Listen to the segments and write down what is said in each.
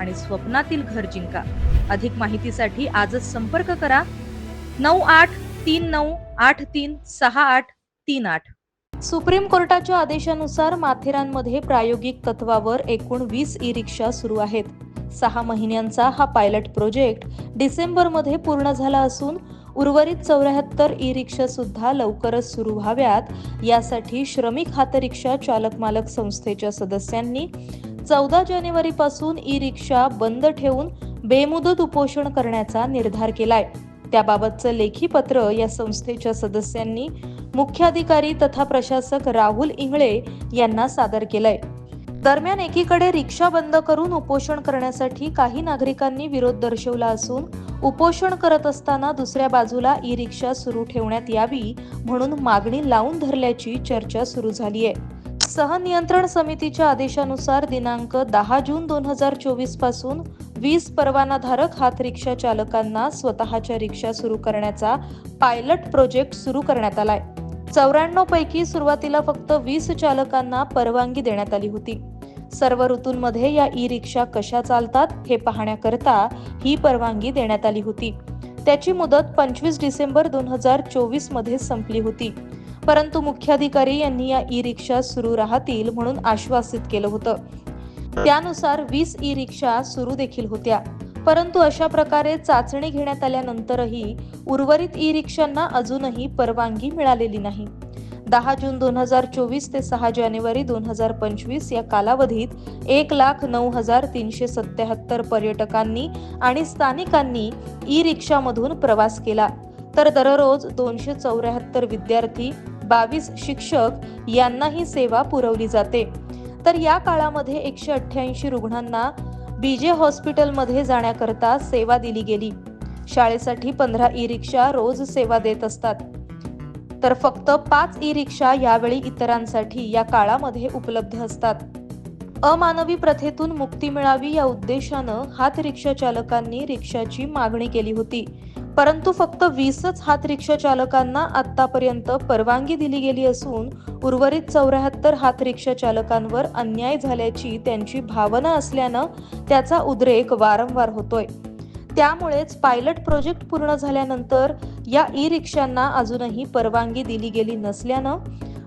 आणि स्वप्नातील घर जिंका. अधिक माहितीसाठी आजच संपर्क करा. नऊ आठ तीन नऊ आठ तीन सहा आठ तीन आठ. सुप्रीम कोर्टाच्या आदेशानुसार माथेरानमध्ये प्रायोगिक तत्वावर एकूण वीस ई रिक्षा सुरू आहेत. सहा महिन्यांचा हा पायलट प्रोजेक्ट डिसेंबरमध्ये पूर्ण झाला असून उर्वरित चौऱ्याहत्तर ई रिक्षा सुद्धा लवकरच सुरू व्हाव्यात. यासाठी श्रमिक हातरिक्षा चालक मालक संस्थेच्या सदस्यांनी चौदा जानेवारी पासून ई रिक्षा बंद ठेवून बेमुदत उपोषण करण्याचा निर्धार केलाय. त्याबाबतचं लेखी पत्र या संस्थेच्या सदस्यांनी मुख्याधिकारी तथा प्रशासक राहुल इंगळे यांना सादर केलंय. दरम्यान एकीकडे रिक्षा बंद करून उपोषण करण्यासाठी काही नागरिकांनी विरोध दर्शवला असून उपोषण करत असताना दुसऱ्या बाजूला ई रिक्षा सुरू ठेवण्यात यावी म्हणून मागणी लावून धरल्याची चर्चा सुरू झाली आहे सहनियंत्रण समितीच्या आदेशानुसार दिनांक दहा जून दोन हजार चोवीसपासून वीस परवानाधारक हात रिक्षा चालकांना स्वतःच्या रिक्षा सुरू करण्याचा पायलट प्रोजेक्ट सुरू करण्यात आलाय. चौऱ्याण्णव पैकी सुरुवातीला फक्त वीस चालकांना परवानगी देण्यात आली होती. सर्व ऋतूंमध्ये या ई रिक्षा कशा चालतात हे पाहण्याकरता ही परवानगी देण्यात आली होती. त्याची मुदत पंचवीस डिसेंबर दोन हजार चोवीसमध्ये संपली होती. परंतु मुख्याधिकारी यांनी या ई रिक्षा सुरू राहतील म्हणून आश्वासित केलं होतं. त्यानुसार वीस ई रिक्षा सुरू देखील होत्या. परंतु अशा प्रकारे चाचणी घेण्यात आल्यानंतरही उर्वरित ई रिक्षांना अजूनही परवानगी मिळालेली नाही. दहा जून दोन हजार चोवीस ते सहा जानेवारी दोन हजार पंचवीस या कालावधीत एक लाख नऊ हजार तीनशे सत्याहत्तर पर्यटकांनी आणि स्थानिकांनी ई रिक्षामधून प्रवास केला. तर दररोज दोनशे चौऱ्याहत्तर विद्यार्थी बावीस शिक्षक यांना ही सेवा पुरवली जाते. तर या काळामध्ये एकशे अठ्ठ्याऐंशी रुग्णांना बीजे हॉस्पिटलमध्ये जाण्याकरता सेवा दिली गेली. शाळेसाठी पंधरा ई रिक्षा रोज सेवा देत असतात. तर फक्त पाच ई रिक्षा यावेळी इतरांसाठी या काळामध्ये उपलब्ध असतात. अमानवी प्रथेतून मुक्ती मिळावी या उद्देशानं हात रिक्षा चालकांनी रिक्षाची मागणी केली होती. परंतु फक्त वीसच हात रिक्षा चालकांना आतापर्यंत परवानगी दिली गेली असून उर्वरित चौऱ्याहत्तर हात रिक्षा चालकांवर अन्याय झाल्याची त्यांची भावना असल्यानं त्याचा उद्रेक वारंवार होतोय. त्यामुळेच पायलट प्रोजेक्ट पूर्ण झाल्यानंतर या ई रिक्षांना अजूनही परवानगी दिली गेली नसल्यानं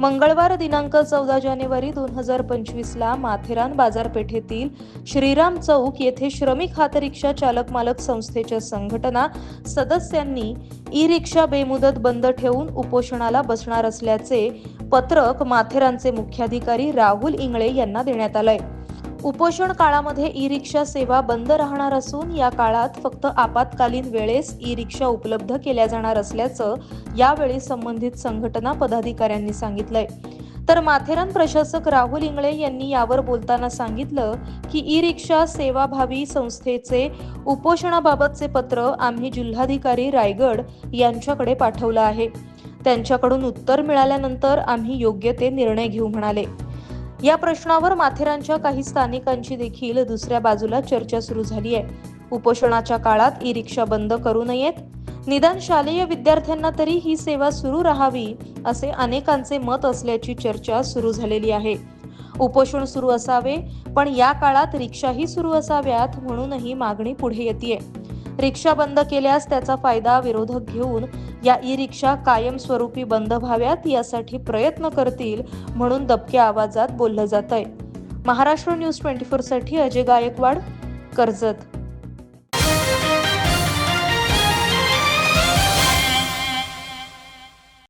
मंगळवार दिनांक चौदा जानेवारी दोन हजार पंचवीसला माथेरान बाजारपेठेतील श्रीराम चौक येथे श्रमिक हातरिक्षा चालक मालक संस्थेच्या संघटना सदस्यांनी ई रिक्षा बेमुदत बंद ठेवून उपोषणाला बसणार असल्याचे पत्रक माथेरानचे मुख्याधिकारी राहुल इंगळे यांना देण्यात आलंय. उपोषण काळामध्ये ई रिक्षा सेवा बंद राहणार असून या काळात फक्त आपत्कालीन वेळेस ई रिक्षा उपलब्ध केल्या जाणार असल्याचं यावेळी संबंधित संघटना पदाधिकाऱ्यांनी सांगितलंय. तर माथेरान प्रशासक राहुल इंगळे यांनी यावर बोलताना सांगितलं की ई रिक्षा सेवाभावी संस्थेचे उपोषणाबाबतचे पत्र आम्ही जिल्हाधिकारी रायगड यांच्याकडे पाठवलं आहे. त्यांच्याकडून उत्तर मिळाल्यानंतर आम्ही योग्य ते निर्णय घेऊ म्हणाले. या प्रश्नावर माथेरानच्या काही स्थानिकांची देखील दुसऱ्या बाजूला चर्चा सुरू झाली आहे. उपोषणाच्या काळात ई रिक्षा बंद करू नयेत. निदान शालेय विद्यार्थ्यांना तरी ही सेवा सुरू राहावी असे अनेकांचे मत असल्याची चर्चा सुरू झालेली आहे. उपोषण सुरू असावे पण या काळात रिक्षाही सुरू असाव्यात म्हणूनही मागणी पुढे येते रिक्षा बंद केल्यास त्याचा फायदा विरोधक घेऊन या ई रिक्षा कायमस्वरूपी बंद व्हाव्यात यासाठी प्रयत्न करतील म्हणून दबक्या आवाजात बोललं जात आहे महाराष्ट्र न्यूज ट्वेंटी फोरसाठी अजय गायकवाड कर्जत.